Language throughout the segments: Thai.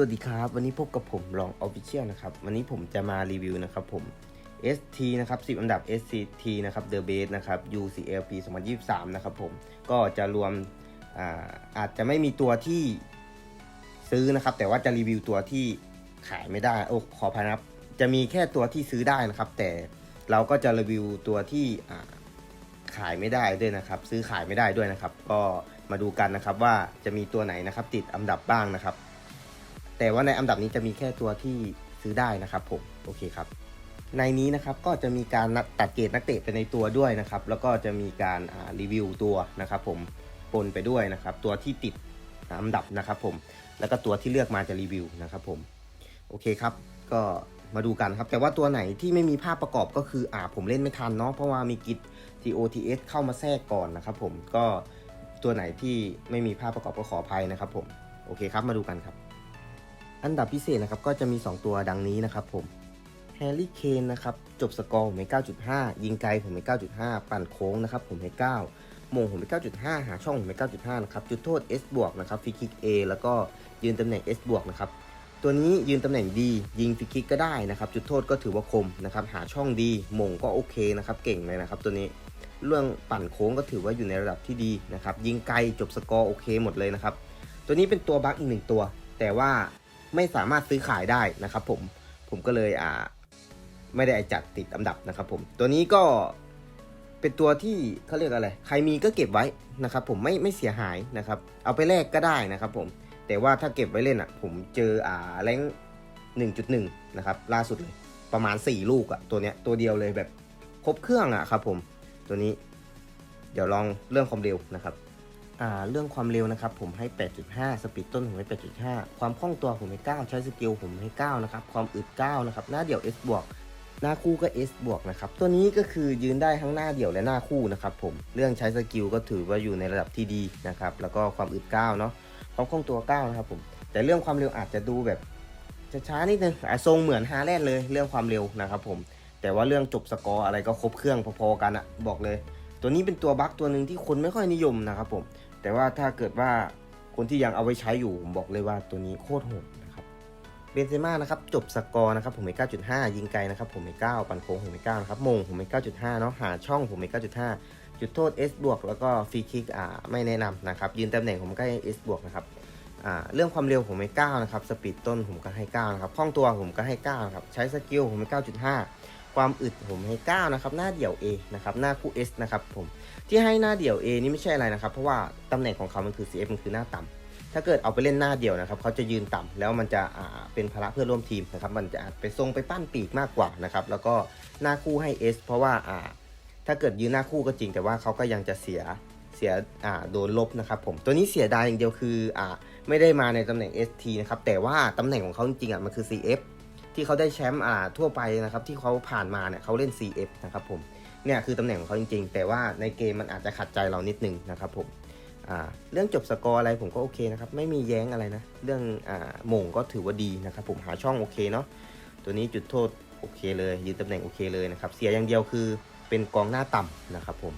วัสดีครับ วันนี้พบกับผมลองออฟฟิเชียลนะครับ วันนี้ผมจะมารีวิวนะครับผม ST นะครับ 10 อันดับ SCT นะครับ The Base นะครับ UCL ปี 2023 นะครับผม ก็จะรวมอาอาจจะไม่มีตัวที่ซื้อนะครับ แต่ว่าจะรีวิวตัวที่ขายไม่ได้ โอ้ ขออภัยนะครับ จะมีแค่ตัวที่ซื้อได้นะครับ แต่เราก็จะรีวิวตัวที่ขายไม่ได้ด้วยนะครับ ซื้อขายไม่ได้ด้วยนะครับ ก็มาดูกันนะครับว่าจะมีตัวไหนนะครับติดอันดับบ้างนะครับ แต่ว่าในอันดับนี้จะมีแค่ตัวที่ซื้อได้นะครับผมโอเคครับ ในนี้นะครับก็จะมีการนัดตัดเกรดนักเตะไปในตัวด้วยนะครับ แล้วก็จะมีการรีวิวตัวนะครับผมปนไปด้วยนะครับ ตัวที่ติดอันดับนะครับผมแล้วก็ตัวที่เลือกมาจะรีวิวนะครับผมโอเคครับ ก็มาดูกันครับ แต่ว่าตัวไหนที่ไม่มีภาพประกอบก็คืออ่าผมเล่นไม่ทันเนาะเพราะว่ามีกิจ TOTS เข้ามาแทรกก่อนนะครับผมก็ตัวไหนที่ไม่มีภาพประกอบก็ขออภัยนะครับผมโอเคครับมาดูกันครับ อันดับพิเศษนะครับก็จะมี 2 ตัวดังนี้นะครับผมแฮร์รี่เคนนะครับจบสกอร์ผมให้9.5 ยิงไกลผมให้9.5 ปั่นโค้งนะครับผมให้9มงผมให้9.5 หาช่องผมให้9.5 นะครับ จุดโทษ S บวกนะครับฟรีคิก A แล้วก็ยืนตำแหน่ง S บวกนะครับ ตัวนี้ยืนตำแหน่งดี ยิงฟรีคิกก็ได้นะครับ จุดโทษก็ถือว่าคมนะครับ หาช่องดีมงก็โอเคนะครับ เก่งเลยนะครับตัวนี้ เรื่องปั่นโค้งก็ถือว่าอยู่ในระดับที่ดีนะครับ ยิงไกลจบสกอร์โอเคหมดเลยนะครับ ตัวนี้เป็นตัวบั๊กอีกหนึ่งตัว แต่ว่า ไม่สามารถซื้อขายได้นะครับผมผมก็เลยอ่าไม่ได้จัดติดอันดับนะครับผมตัวนี้ก็เป็นตัวที่เขาเรียกอะไร ใครมีก็เก็บไว้นะครับ ผมไม่ไม่เสียหายนะครับ เอาไปแลกก็ได้นะครับผมแต่ว่าถ้าเก็บไว้เล่นอะ ผมเจออ่าแรง1.1 นะครับ ล่าสุดเลยประมาณ 4 ลูกอะ ตัวเนี้ยตัวเดียวเลยแบบครบเครื่องอะครับผมตัวนี้ เดี๋ยวลองเรื่องความเร็วนะครับ เรื่องความเร็วนะครับผมให้ 8.5 สปีดต้นผมให้ 8.5 ความคล่องตัวผมให้ 9 ใช้สกิลผมให้ 9 นะครับ ความอึด 9 นะครับ หน้าเดี่ยว S บวก หน้าคู่ก็ S บวกนะครับ ตัวนี้ก็คือยืนได้ทั้งหน้าเดี่ยวและหน้าคู่นะครับผม เรื่องใช้สกิลก็ถือว่าอยู่ในระดับที่ดีนะครับ แล้วก็ความอึด 9 เนาะ ความคล่องตัว 9 นะครับผม แต่เรื่องความเร็วอาจจะดูแบบช้าๆนิดนึงอะทรงเหมือนฮาแลนเลย เรื่องความเร็วนะครับผม แต่ว่าเรื่องจบสกอร์อะไรก็ครบเครื่องพอๆกันอะบอกเลยตัวนี้เป็นตัวบั๊กตัวหนึ่งที่คนไม่ค่อยนิยมนะครับผม แต่ว่าถ้าเกิดว่าคนที่ยังเอาไว้ใช้อยู่ผมบอกเลยว่าตัวนี้โคตรโหดนะครับเบนเซม่านะครับจบสกอร์นะครับผมให้9.5 ยิงไกลนะครับผมให้9ปันโค้งผมให้9นะครับมงผมให้9.5เนาะหาช่องผมให้9.5 จุดโทษ S บวกแล้วก็ฟรีคิกอ่าไม่แนะนำนะครับยืนตำแหน่งผมก็ให้ S บวกนะครับอ่าเรื่องความเร็วผมให้9นะครับสปีดต้นผมก็ให้9นะครับคล่องตัวผมก็ให้9นะครับใช้สกิลผมให้9.5 ความอึดผมให้ 9 นะครับ หน้าเดี่ยว A นะครับ หน้าคู่ S นะครับผม ที่ให้หน้าเดี่ยว A นี่ไม่ใช่อะไรนะครับ เพราะว่าตำแหน่งของเขามันคือ CF มันคือหน้าต่ำถ้าเกิดเอาไปเล่นหน้าเดี่ยวนะครับ เขาจะยืนต่ำแล้วมันจะอ่าเป็นภาระเพื่อร่วมทีมนะครับ มันจะไปทรงไปปั้นปีกมากกว่านะครับ แล้วก็หน้าคู่ให้ S เพราะว่าอ่าถ้าเกิดยืนหน้าคู่ก็จริง แต่ว่าเขาก็ยังจะเสียเสียอ่าโดนลบนะครับผม ตัวนี้เสียดายอย่างเดียวคืออ่าไม่ได้มาในตำแหน่ง ST นะครับ แต่ว่าตำแหน่งของเขาจริงๆอะมันคือ CF ที่เขาได้แชมป์อ่าทั่วไปนะครับที่เขาผ่านมาเนี่ยเขาเล่น CF นะครับผมเนี่ยคือตำแหน่งของเขาจริง ๆ แต่ว่าในเกมมันอาจจะขัดใจเรานิดนึงนะครับผมอ่าเรื่องจบสกอร์อะไรผมก็โอเคนะครับไม่มีแย้งอะไรนะ เรื่องอ่ามงก็ถือว่าดีนะครับผมหาช่องโอเคเนาะตัวนี้จุดโทษโอเคเลยยืนตำแหน่งโอเคเลยนะครับเสียอย่างเดียวคือเป็นกองหน้าต่ำนะครับผม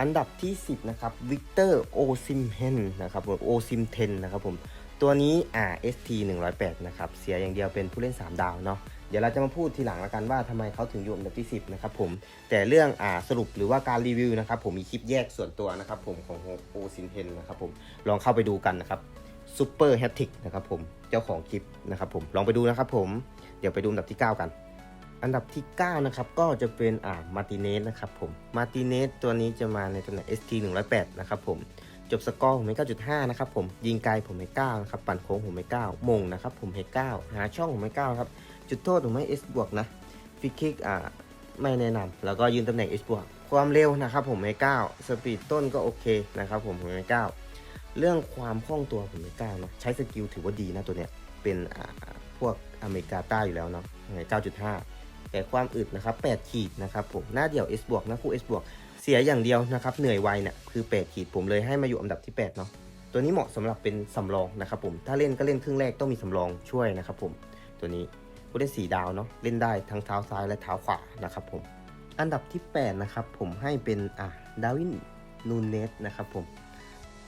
อันดับที่ 10นะครับวิกเตอร์โอซิมเฮนนะครับผมโอซิมเทนนะครับผม ตัวนี้อ่า ST 108นะครับ เสียอย่างเดียวเป็นผู้เล่น 3 ดาวเนาะ เดี๋ยวเราจะมาพูดทีหลังแล้วกันว่าทำไมเขาถึงอยู่อันดับที่ 10 นะครับผม แต่เรื่องอ่าสรุปหรือว่าการรีวิวนะครับผมมีคลิปแยกส่วนตัวนะครับผมของโอซินเทนนะครับผม ลองเข้าไปดูกันนะครับซูเปอร์แฮตติกนะครับผม เจ้าของคลิปนะครับผม ลองไปดูนะครับผม เดี๋ยวไปดูอันดับที่ 9 กัน อันดับที่ 9 นะครับ ก็จะเป็นอ่ามาติเนสนะครับผม มาติเนสตัวนี้จะมาในตำแหน่ง ST 108นะครับผม จบสกอร์ผมให้9.5 นะครับผมยิงไกลผมให้9นะครับปั่นโค้งผมให้9มงนะครับผมให้9หาช่องผมให้9ครับจุดโทษผมให้ S บวกนะฟิกคิกอ่าไม่แนะนำแล้วก็ยืนตำแหน่ง S บวกความเร็วนะครับผมให้9สปีดต้นก็โอเคนะครับผมผมให้9เรื่องความคล่องตัวผมให้9นาะใช้สกิลถือว่าดีนะตัวเนี้ยเป็นอ่าพวกอเมริกาใต้อยู่แล้วเนาะให้9.5แต่ความอึดนะครับ8ขีดนะครับผมหน้าเดี่ยว S บวกหน้าคู่ S บวก เสียอย่างเดียวนะครับ เหนื่อยไวเนี่ยคือ8ขีดผมเลยให้มาอยู่อันดับที่ 8 เนาะตัวนี้เหมาะสำหรับเป็นสำรองนะครับผมถ้าเล่นก็เล่นครึ่งแรกต้องมีสำรองช่วยนะครับผมตัวนี้ผู้เล่นสีดาวเนาะเล่นได้ทั้งเท้าซ้ายและเท้าขวานะครับผมอันดับที่ 8 นะครับผมให้เป็นอะดาวินนูเนสนะครับผม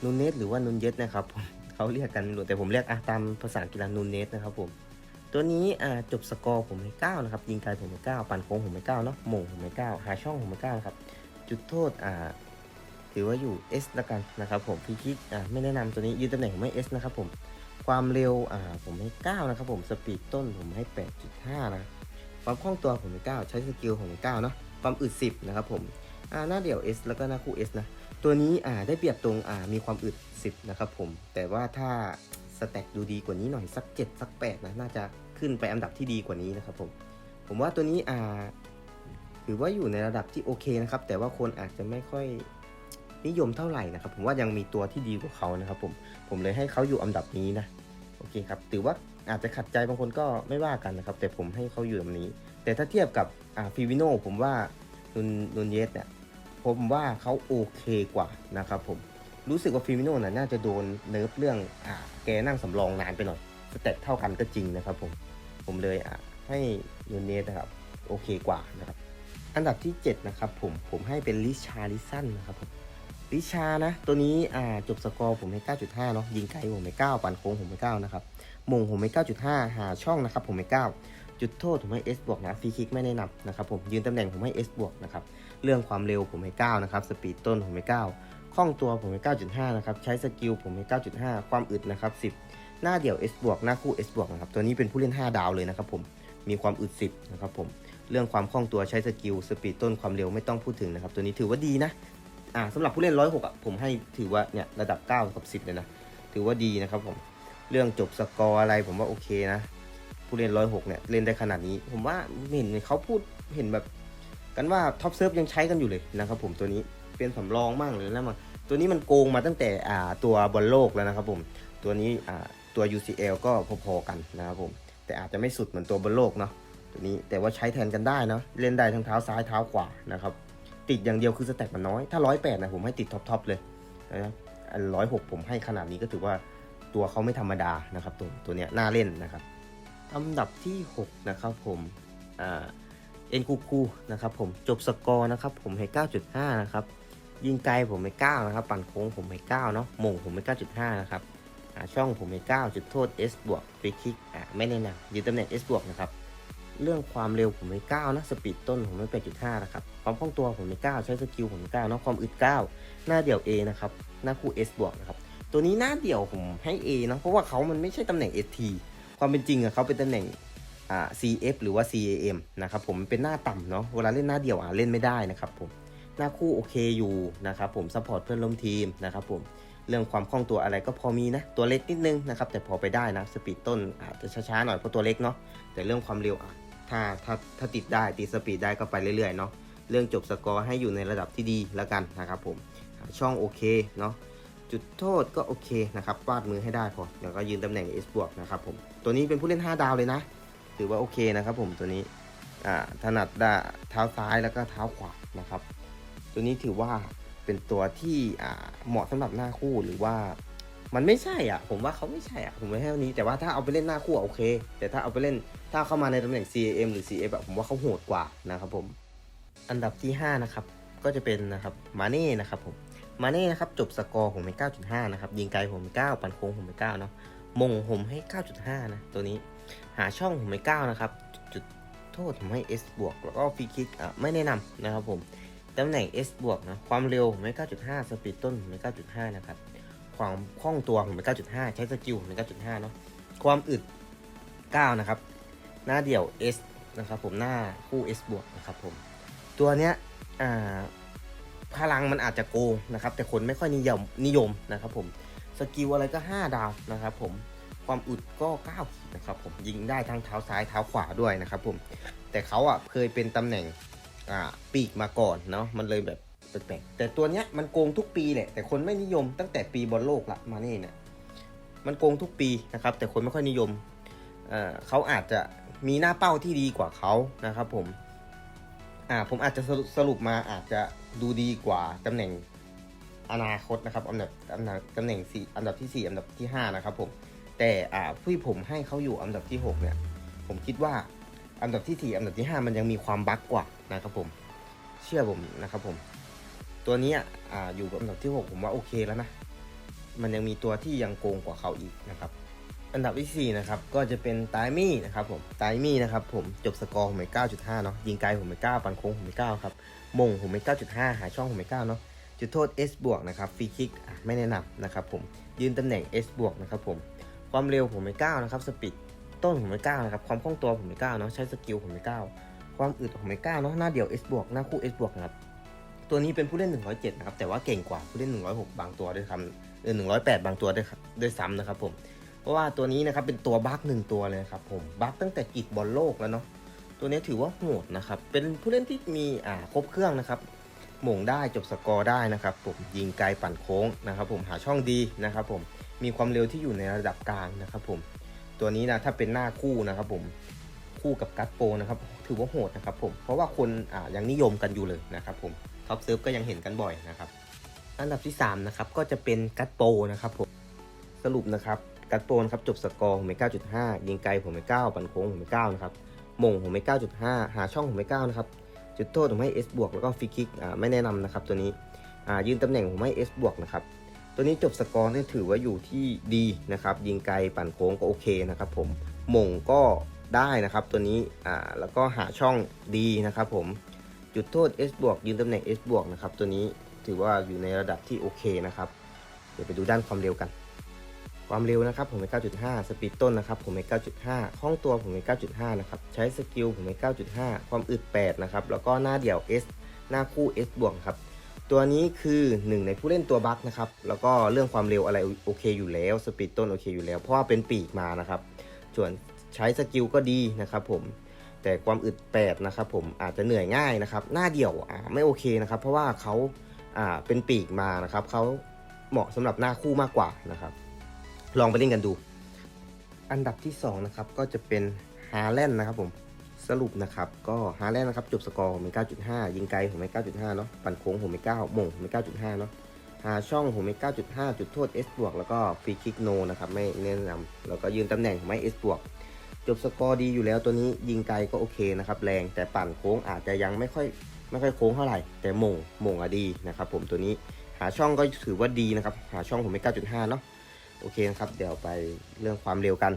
นูเนสหรือว่านูเยสนะครับผมเขาเรียกกันแต่ผมเรียกอะตามภาษากีฬานูเนสนะครับผมตัวนี้อ่าจบสกอร์ผมให้9นะครับยิงไกลผมให้9ปั่นโค้งผมให้9เนาะหม่งผมให้9หาช่องผมให้9นะครับ จุดโทษอ่าถือว่าอยู่ S ละกันนะครับผมพีคิกอ่าไม่แนะนำตัวนี้ยืนตำแหน่งผมให้ S นะครับผมความเร็วอ่าผมให้ 9 นะครับผมสปีดต้นผมให้ 8.5 นะความคล่องตัวผมให้ 9 ใช้สกิลผมให้9เนาะความอึด 10 นะครับผมอ่าหน้าเดี่ยว S แล้วก็หน้าคู่ S นะตัวนี้อ่าได้เปรียบตรงอ่ามีความอึด 10 นะครับผม แต่ว่าถ้าสแต็กดูดีกว่านี้หน่อยสัก 7 สัก 8 นะ น่าจะขึ้นไปอันดับที่ดีกว่านี้นะครับผม ผมว่าตัวนี้อ่า ถือว่าอยู่ในระดับที่โอเคนะครับ แต่ว่าคนอาจจะไม่ค่อยนิยมเท่าไหร่นะครับ ผมว่ายังมีตัวที่ดีกว่าเขานะครับ ผมผมเลยให้เขาอยู่อันดับนี้นะโอเคครับถือว่าอาจจะขัดใจบางคนก็ไม่ว่ากันนะครับ แต่ผมให้เขาอยู่แบบนี้ แต่ถ้าเทียบกับอ่าฟิวิโนผมว่านุนนุนเยสเนี่ยผมว่าเขาโอเคกว่านะครับผมรู้สึกว่าฟิมิโนน่ะน่าจะโดนเนิร์ฟเรื่องอ่าแกนั่งสำรองนานไปหน่อยสเตตเท่ากันก็จริงนะครับผมผมเลยอะให้ยูเนสนะครับโอเคกว่านะครับ อันดับที่ 7 นะครับผมผมให้เป็นลิชาลิสันนะครับผมลิชานะ ตัวนี้อ่าจบสกอร์ผมให้ 9.5 เนาะยิงไกลผมให้9ปั่นโค้งผมให้9นะครับมงผมให้ 9.5 หาช่องนะครับผมให้ 9 จุดโทษผมให้ S บวกนะฟรีคิกไม่แนะนำนะครับผมยืนตำแหน่งผมให้ S บวกนะครับเรื่องความเร็วผมให้ 9 นะครับสปีดต้นผมให้ 9คล่องตัวผมให้ 9.5 นะครับใช้สกิลผมให้ 9.5 ความอึดนะครับ 10 หน้าเดี่ยว S บวกหน้าคู่ S บวกนะครับตัวนี้เป็นผู้เล่น 5 ดาวเลยนะครับผมมีความอึด 10 นะครับผม เรื่องความคล่องตัวใช้สกิลสปีดต้นความเร็วไม่ต้องพูดถึงนะครับ ตัวนี้ถือว่าดีนะอ่าสำหรับผู้เล่น106อะผมให้ถือว่าเนี่ยระดับ 9 กับ 10 เลยนะ ถือว่าดีนะครับผมเรื่องจบสกอร์อะไรผมว่าโอเคนะ ผู้เล่น106เนี่ยเล่นได้ขนาดนี้ ผมว่าเห็นเขาพูดเห็นแบบกันว่าท็อปเซิร์ฟยังใช้กันอยู่เลยนะครับผมตัวนี้เป็นสำรองมากเลยแล้วมันตัวนี้มันโกงมาตั้งแต่อ่าตัวบอลโลกแล้วนะครับผมตัวนี้อ่าตัว UCL ก็พอๆกันนะครับผมแต่อาจจะไม่สุดเหมือนตัวบอลโลกเนาะ ตัวนี้แต่ว่าใช้แทนกันได้เนาะเล่นได้ทั้งเท้าซ้ายเท้าขวานะครับติดอย่างเดียวคือสแต็กมันน้อย ถ้าร้อยแปดนะผมให้ติดท็อปๆเลยนะครับอันร้อยหกผมให้ขนาดนี้ก็ถือว่าตัวเขาไม่ธรรมดานะครับตัวตัวเนี้ยน่าเล่นนะครับอันดับที่หกนะครับผมเอ็นคูคูนะครับผมจบสกอร์นะครับผมให้ 9.5 นะครับ ยิงไกลผมให้9นะครับ ปั่นโค้งผมให้9เนาะมงผมให้ 9.5 นะครับช่องผมให้9จุดโทษ S บวกฟรีคิกอะไม่แน่นะยืนตำแหน่ง S บวกนะครับ เรื่องความเร็วผมให้9นะสปีดต้นผมให้8.5นะครับความคล่องตัวผมให้9ใช้สกิลผมให้9เนาะความอึด9หน้าเดี่ยว A นะครับหน้าคู่ S บวกนะครับตัวนี้หน้าเดี่ยวผมให้ A นะเพราะว่าเขามันไม่ใช่ตำแหน่ง ST ความเป็นจริงอะเขาเป็นตำแหน่งอ่า CF หรือว่า CAM นะครับผมเป็นหน้าต่ำเนาะเวลาเล่นหน้าเดี่ยวอะเล่นไม่ได้นะครับผมหน้าคู่โอเคอยู่นะครับผมซัพพอร์ตเพื่อนร่วมทีมนะครับผมเรื่องความคล่องตัวอะไรก็พอมีนะ ตัวเล็กนิดนึงนะครับ แต่พอไปได้นะ สปีดต้นอาจจะช้าๆหน่อยเพราะตัวเล็กเนาะแต่เรื่องความเร็วอะ ถ้าถ้าถ้าติดได้ติดสปีดได้ก็ไปเรื่อยๆเนาะเรื่องจบสกอร์ให้อยู่ในระดับที่ดีแล้วกันนะครับผมช่องโอเคเนาะจุดโทษก็โอเคนะครับวาดมือให้ได้พอแล้วก็ยืนตำแหน่ง S บวกนะครับผมตัวนี้เป็นผู้เล่น 5 ดาวเลยนะ ถือว่าโอเคนะครับผมตัวนี้ถนัดด้าเท้าซ้ายแล้วก็เท้าขวานะครับ ตัวนี้ถือว่าเป็นตัวที่เหมาะสำหรับหน้าคู่หรือว่า มันไม่ใช่อะ ผมว่าเขาไม่ใช่อะผมไม่ให้วันนี้ แต่ว่าถ้าเอาไปเล่นหน้าคู่โอเค แต่ถ้าเอาไปเล่นถ้าเข้ามาในตำแหน่ง CAM หรือ CF แบบผมว่าเขาโหดกว่านะครับผม อันดับที่ 5 นะครับ ก็จะเป็นนะครับมาเน่นะครับผมมาเน่นะครับจบสกอร์ผมให้9.5 นะครับ ยิงไกลผมให้9ปั่นโค้งผมให้9เนาะมงผมให้ 9.5 นะ ตัวนี้หาช่องผมไม่ก้าวนะครับ จุดโทษผมให้ S บวกแล้วก็ฟรีคิกอะไม่แนะนำนะครับผมตำแหน่ง S บวกนะความเร็วผมให้9.5 สปีดต้นผมให้9.5 นะครับ ความคล่องตัวผมให้9.5 ใช้สกิลผมให้9.5 เนาะความอึด 9 นะครับ หน้าเดี่ยว S นะครับผมหน้าคู่ S บวกนะครับผม ตัวเนี้ยอาพลังมันอาจจะโกงนะครับ แต่คนไม่ค่อยนิยมนิยมนะครับผมสกิลอะไรก็ 5 ดาวนะครับผมความอึดก็9ขีดนะครับผมยิงได้ทั้งเท้าซ้ายเท้าขวาด้วยนะครับผมแต่เขาอะเคยเป็นตำแหน่งอ่าปีกมาก่อนเนาะมันเลยแบบ แปลกๆแต่ตัวเนี้ยมันโกงทุกปีแหละแต่คนไม่นิยมตั้งแต่ปีบอลโลกละมานี่เนี่ยมันโกงทุกปีนะครับ แต่คนไม่ค่อยนิยมเเขาอาจจะมีหน้าเป้าที่ดีกว่าเขานะครับ ผมอ่าผมอาจจะสรุปมาอาจจะดูดีกว่าตำแหน่งอนาคตนะครับอันดับอันดับตำแหน่งสี่อันดับที่สี่อันดับที่ห้านะครับผมแต่อ่าที่ผมให้เขาอยู่อันดับที่ 6 เนี่ย ผมคิดว่าอันดับที่ 4 อันดับที่ 5 มันยังมีความบั๊กกว่านะครับผม เชื่อผมนะครับผม ตัวนี้อ่าอยู่อันดับที่ 6 ผมว่าโอเคแล้วนะ มันยังมีตัวที่ยังโกงกว่าเขาอีกนะครับ อันดับที่4นะครับก็จะเป็นไตมี่นะครับผมไตมี่นะครับผมจบสกอร์ผมไป9.5 เนาะยิงไกลผมไป9ปันโค้งผมไป9ครับมงผมไป9.5 หาช่องผมไป9เนาะจุดโทษ S บวกนะครับฟรีคิกไม่แนะนำนะครับผมยืนตำแหน่ง S บวกนะครับผมความเร็วผมไป9นะครับสปีดต้นผมไป9นะครับความคล่องตัวผมไป9เนาะใช้สกิลผมไป9ความอึดผมไป9เนาะหน้าเดียว S บวกหน้าคู่ S บวกนะครับ ตัวนี้เป็นผู้เล่น 107 นะครับ แต่ว่าเก่งกว่าผู้เล่น 106 บางตัวด้วยคำเออ108 บางตัวด้วยครับด้วยซ้ำนะครับผม เพราะว่าตัวนี้นะครับเป็นตัวบั๊กหนึ่งตัวเลยครับผม บั๊กตั้งแต่กิจบอลโลกแล้วเนาะ ตัวนี้ถือว่าโหดนะครับ เป็นผู้เล่นที่มีอ่าครบเครื่องนะครับ หม่งได้จบสกอร์ได้นะครับผม ยิงไกลปั่นโค้งนะครับผม หาช่องดีนะครับผม มีความเร็วที่อยู่ในระดับกลางนะครับผม ตัวนี้นะถ้าเป็นหน้าคู่นะครับผมคู่กับกัตโปนะครับถือว่าโหดนะครับผมเพราะว่าคนอ่ายังนิยมกันอยู่เลยนะครับผม ท็อปเซิร์ฟก็ยังเห็นกันบ่อยนะครับอันดับที่สามนะครับก็จะเป็นกัตโปนะครับผมสรุปนะครับกัดโปนครับจบสกอร์ผมไป9.5 ยิงไกลผมไป9ปันโค้งผมไป9นะครับมงผมไป9.5 หาช่องผมไป9นะครับจุดโทษผมให้ S บวกแล้วก็ฟรีคิกไม่แนะนำนะครับตัวนี้ยืนตำแหน่งผมให้ S บวกนะครับตัวนี้จบสกอร์เนี่ยถือว่าอยู่ที่ดีนะครับยิงไกลปั่นโค้งก็โอเคนะครับผมมงก็ได้นะครับตัวนี้อ่าแล้วก็หาช่องดีนะครับผม จุดโทษ S บวกยืนตำแหน่ง S บวกนะครับ ตัวนี้ถือว่าอยู่ในระดับที่โอเคนะครับ เดี๋ยวไปดูด้านความเร็วกัน ความเร็วนะครับ ผมไป9.5 สปีดต้นนะครับ ผมไป9.5คล่องตัวผมไป9.5 นะครับ ใช้สกิลผมไป9.5 ความอึด 8 นะครับ แล้วก็หน้าเดี่ยว S หน้าคู่ S บวกครับ ตัวนี้คือหนึ่งในผู้เล่นตัวบัคนะครับ แล้วก็เรื่องความเร็วอะไรโอเคอยู่แล้ว สปีดต้นโอเคอยู่แล้ว เพราะว่าเป็นปีกมานะครับ ส่วนใช้สกิลก็ดีนะครับผม แต่ความอึด8นะครับผมอาจจะเหนื่อยง่ายนะครับ หน้าเดี่ยวไม่โอเคนะครับ เพราะว่าเขาเป็นปีกมานะครับเขาเหมาะสำหรับหน้าคู่มากกว่านะครับ ลองไปเล่นกันดู อันดับที่2นะครับก็จะเป็นฮาแลนด์นะครับผมสรุปนะครับก็ฮาแลนด์นะครับจบสกอร์ผมเป็น9.5 ยิงไกลผมเป็น9.5 เนาะปั่นโค้งผมเป็น9มงผมเป็น9.5 เนาะหาช่องผมเป็น9.5 จุดโทษ S บวกแล้วก็ฟรีคิกโนนะครับไม่แนะนำแล้วก็ยืนตำแหน่งผมให้ S บวก จบสกอร์ดีอยู่แล้วตัวนี้ยิงไกลก็โอเคนะครับแรงแต่ปั่นโค้งอาจจะยังไม่ค่อยไม่ค่อยโค้งเท่าไหร่ แต่มงมงอะดีนะครับผมตัวนี้หาช่องก็ถือว่าดีนะครับ หาช่องผมเป็น9.5 เนาะโอเคนะครับ เดี๋ยวไปเรื่องความเร็วกัน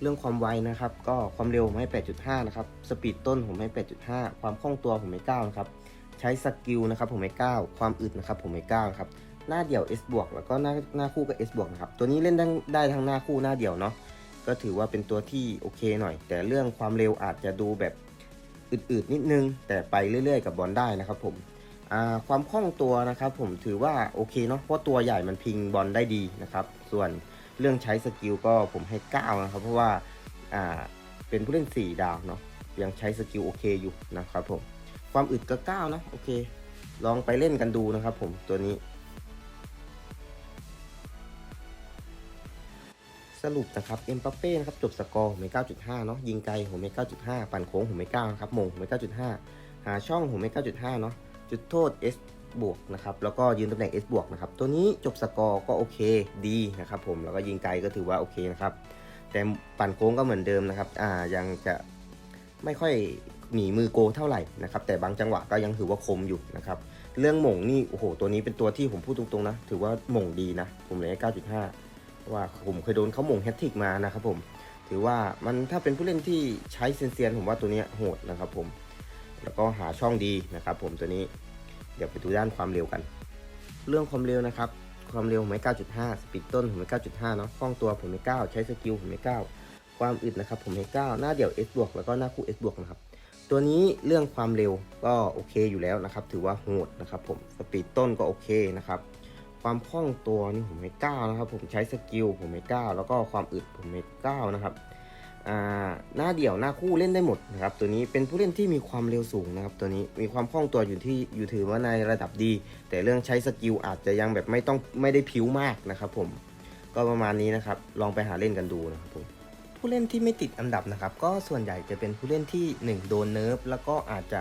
เรื่องความไวนะครับ ก็ความเร็วผมให้ 8.5 นะครับ สปีดต้นผมให้ 8.5 ความคล่องตัวผมให้9นะครับใช้สกิลนะครับผมให้9ความอึดนะครับผมให้9ครับหน้าเดี่ยว S บวกแล้วก็หน้าหน้าคู่กับ S บวกนะครับตัวนี้เล่นได้ได้ทั้งหน้าคู่หน้าเดี่ยวเนาะ ก็ถือว่าเป็นตัวที่โอเคหน่อย แต่เรื่องความเร็วอาจจะดูแบบอึดๆนิดนึง แต่ไปเรื่อยๆ กับบอลได้นะครับผมความคล่องตัวนะครับผมถือว่าโอเคเนาะเพราะตัวใหญ่มันพิงบอลได้ดีนะครับ ส่วนเรื่องใช้สกิลก็ผมให้ 9 นะครับ เพราะว่าอ่าเป็นผู้เล่น 4 ดาวเนาะยังใช้สกิลโอเคอยู่นะครับผมความอึดก็9นะโอเค ลองไปเล่นกันดูนะครับผมตัวนี้ สรุปนะครับเอ็มปัปเป้นะครับจบสกอร์ผมไม่9.5เนาะยิงไกลผมไม่9.5 ปั่นโค้งผมไม่9นะครับมงผมไม่9.5 หาช่องผมไม่9.5เนาะจุดโทษ S บวกนะครับแล้วก็ยืนตำแหน่ง S บวกนะครับตัวนี้จบสกอร์ก็โอเคดีนะครับผมแล้วก็ยิงไกลก็ถือว่าโอเคนะครับแต่ปั่นโค้งก็เหมือนเดิมนะครับอ่ายังจะไม่ค่อยหนีมือโกเท่าไหร่นะครับแต่บางจังหวะก็ยังถือว่าคมอยู่นะครับเรื่องหม่งนี่โอ้โหตัวนี้เป็นตัวที่ผมพูดตรงๆนะถือว่าหม่งดีนะผมเลยให้9.5 ว่าผมเคยโดนเขาหม่งแฮตทิกมานะครับผมถือว่ามันถ้าเป็นผู้เล่นที่ใช้เซนเซียนผมว่าตัวนี้โหดนะครับผมแล้วก็หาช่องดีนะครับผมตัวนี้เดี๋ยวไปดูด้านความเร็วกัน เรื่องความเร็วนะครับ ความเร็วผมไม่9.5 สปีดต้นผมไม่9.5 เนาะคล่องตัวผมไม่9 ใช้สกิลผมไม่9 ความอึดนะครับผมไม่9 หน้าเดี่ยว S บวกแล้วก็หน้าคู่ S บวกนะครับ ตัวนี้เรื่องความเร็วก็โอเคอยู่แล้วนะครับ ถือว่าโหดนะครับผม สปีดต้นก็โอเคนะครับ ความคล่องตัวนี่ผมไม่9นะครับ ผมใช้สกิลผมไม่9แล้วก็ความอึดผมไม่9นะครับอ่าหน้าเดี่ยวหน้าคู่เล่นได้หมดนะครับตัวนี้เป็นผู้เล่นที่มีความเร็วสูงนะครับตัวนี้มีความคล่องตัวอยู่ที่อยู่ถือว่าในระดับดี แต่เรื่องใช้สกิลอาจจะยังแบบไม่ต้องไม่ได้ผิวมากนะครับผมก็ประมาณนี้นะครับลองไปหาเล่นกันดูนะครับผมผู้เล่นที่ไม่ติดอันดับนะครับก็ส่วนใหญ่จะเป็นผู้เล่นที่ 1 โดนเนิร์ฟแล้วก็อาจจะ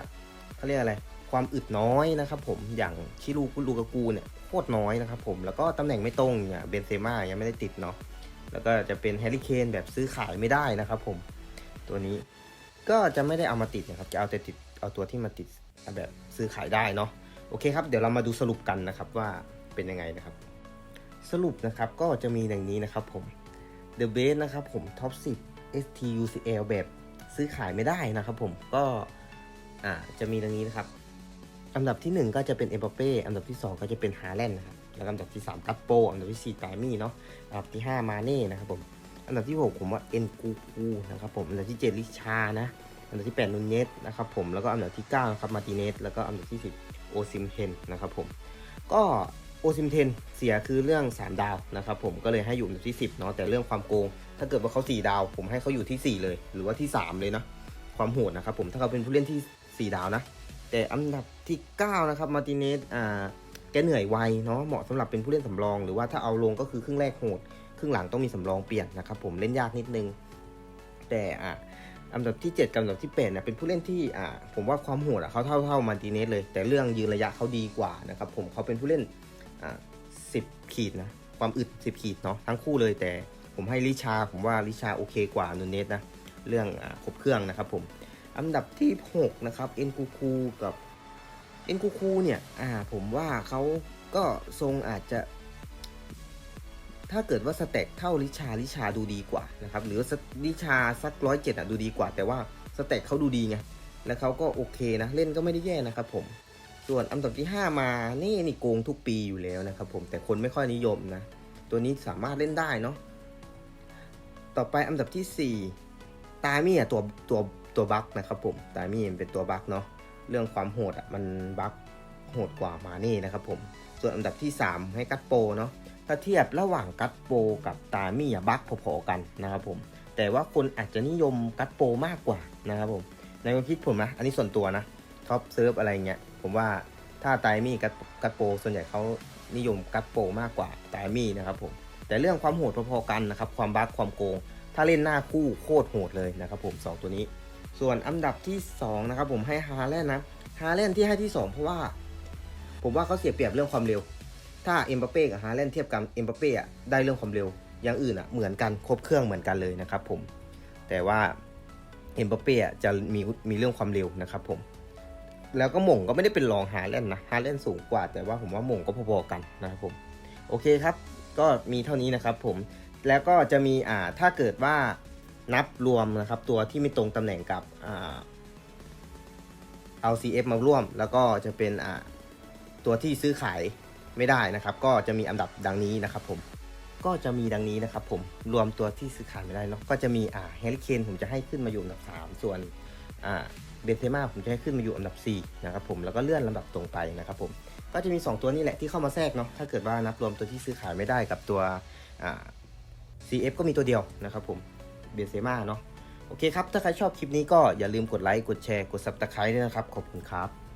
เขาเรียกอะไรความอึดน้อยนะครับผมอย่างชิลูกุลูกากูเนี่ย โคตรน้อยนะครับผมแล้วก็ตำแหน่งไม่ตรงอย่างเบนเซม่ายังไม่ได้ติดเนาะแล้วก็จะเป็นแฮร์รี่เคนแบบซื้อขายไม่ได้นะครับผมตัวนี้ก็จะไม่ได้เอามาติดนะครับจะเอาแต่ติดเอาตัวที่มาติดแบบซื้อขายได้เนาะโอเคครับเดี๋ยวเรามาดูสรุปกันนะครับว่าเป็นยังไงนะครับ สรุปนะครับก็จะมีอย่างนี้นะครับผม The Base นะครับผม Top 10 STUCL แบบซื้อขายไม่ได้นะครับผมก็อ่าจะมีดังนี้นะครับ อันดับที่ 1 ก็จะเป็นเอ็มบัปเป้อันดับที่ 2 ก็จะเป็นฮาแลนด์นะครับแล้วอันดับที่3กัปโปอันดับที่4ตามี่เนาะอันดับที่ 5 มาเน่นะครับผมอันดับที่ 6 ผมว่าเอ็นกูกูนะครับผมอันดับที่7ลิชานะอันดับที่8นุนเนสนะครับผมแล้วก็อันดับที่9นะครับมาติเนสแล้วก็อันดับที่ 10 โอซิมเทนนะครับผมก็โอซิมเทนเสียคือเรื่อง 3 ดาวนะครับผมก็เลยให้อยู่อันดับที่ 10เนาะแต่เรื่องความโกง ถ้าเกิดว่าเขา4ดาว ผมให้เขาอยู่ที่ 4 เลย หรือว่าที่ 3 เลยนะความโหดนะครับผมถ้าเขาเป็นผู้เล่นที่ 4 ดาวนะ แต่อันดับที่ 9 นะครับมาติเนสอ่าแกเหนื่อยไวเนาะเหมาะสำหรับเป็นผู้เล่นสำรอง หรือว่าถ้าเอาลงก็คือครึ่งแรกโหดครึ่งหลังต้องมีสำรองเปลี่ยนนะครับผมเล่นยากนิดนึง แต่อะอันดับที่ 7 กับอันดับที่8เนี่ยเป็นผู้เล่นที่อ่าผมว่าความโหดอะเขาเท่าเท่ามาร์ติเนสเลย แต่เรื่องยืนระยะเขาดีกว่านะครับผมเขาเป็นผู้เล่นอ่าสิบขีดนะความอึด10ขีดเนาะทั้งคู่เลย แต่ผมให้ลิชาผมว่าลิชาโอเคกว่านูเนสนะเรื่องอ่าครบเครื่องนะครับผม อันดับที่ 6 นะครับเอ็นคูคูกับเอ็นคูคูเนี่ยอ่าผมว่าเขาก็ทรงอาจจะ ถ้าเกิดว่าสเต็กเท่าลิชาลิชาดูดีกว่านะครับหรือลิชาสักร้อยเจ็ดอะดูดีกว่า แต่ว่าสเต็กเขาดูดีไงแล้วเขาก็โอเคนะเล่นก็ไม่ได้แย่นะครับผมส่วนอันดับที่ 5 มานี่นี่โกงทุกปีอยู่แล้วนะครับผมแต่คนไม่ค่อยนิยมนะ ตัวนี้สามารถเล่นได้เนาะต่อไปอันดับที่ 4 ตามี่อะตัวตัว ตัวบั๊กนะครับผมตามี่เป็นตัวบั๊กเนาะเรื่องความโหดอะมันบั๊กโหดกว่ามานี่นะครับผมส่วนอันดับที่ 3 ให้กัตโปเนาะถ้าเทียบระหว่างกัตโปกับตามี่อะบักพอๆกันนะครับผมแต่ว่าคนอาจจะนิยมกัตโปมากกว่านะครับผมในความคิดผมนะอันนี้ส่วนตัวนะท็อปเซิร์ฟอะไรเงี้ยผมว่าถ้าตามี่กับกัตโป ส่วนใหญ่เขานิยมกัตโปมากกว่าตามี่นะครับผมแต่เรื่องความโหดพอๆกันนะครับความบักความโกง ถ้าเล่นหน้าคู่โคตรโหดเลยนะครับผมสองตัวนี้ ส่วนอันดับที่สองนะครับผมให้ฮาแลนนะฮาแลนที่ให้ที่สองเพราะว่า ผมว่าเขาเสียเปรียบเรื่องความเร็ว ถ้าเอ็มบัปเป้กับฮาแลนเทียบกันเอ็มบัปเป้อะได้เรื่องความเร็วอย่างอื่นอะเหมือนกันครบเครื่องเหมือนกันเลยนะครับผมแต่ว่าเอ็มบัปเป้อะจะมีมีเรื่องความเร็วนะครับผมแล้วก็หม่งก็ไม่ได้เป็นรองฮาแลนนะฮาแลนสูงกว่า แต่ว่าผมว่าหม่งก็พอๆกันนะครับผมโอเคครับก็มีเท่านี้นะครับผมแล้วก็จะมีอ่าถ้าเกิดว่า นับรวมนะครับ ตัวที่ไม่ตรงตำแหน่งกับอ่าเอา CF มาร่วม แล้วก็จะเป็นตัวที่ซื้อขายไม่ได้นะครับ ก็จะมีอันดับดังนี้นะครับผมก็จะมีดังนี้นะครับผมรวมตัวที่ซื้อขายไม่ได้เนาะก็จะมีอ่าเฮลิเคนผมจะให้ขึ้นมาอยู่อันดับ 3 ส่วนอ่าเบนเซม่าผมจะให้ขึ้นมาอยู่อันดับ4นะครับผมแล้วก็เลื่อนลำดับตรงไปนะครับผมก็จะมี 2 ตัวนี้แหละที่เข้ามาแทรกเนาะถ้าเกิดว่านับรวมตัวที่ซื้อขายไม่ได้กับตัวอ่า CF ก็มีตัวเดียวนะครับผม เบเซม่าเนาะโอเคครับ ถ้าใครชอบคลิปนี้ก็อย่าลืมกดไลค์ กดแชร์ กดซับสไครต์ด้วยนะครับ ขอบคุณครับ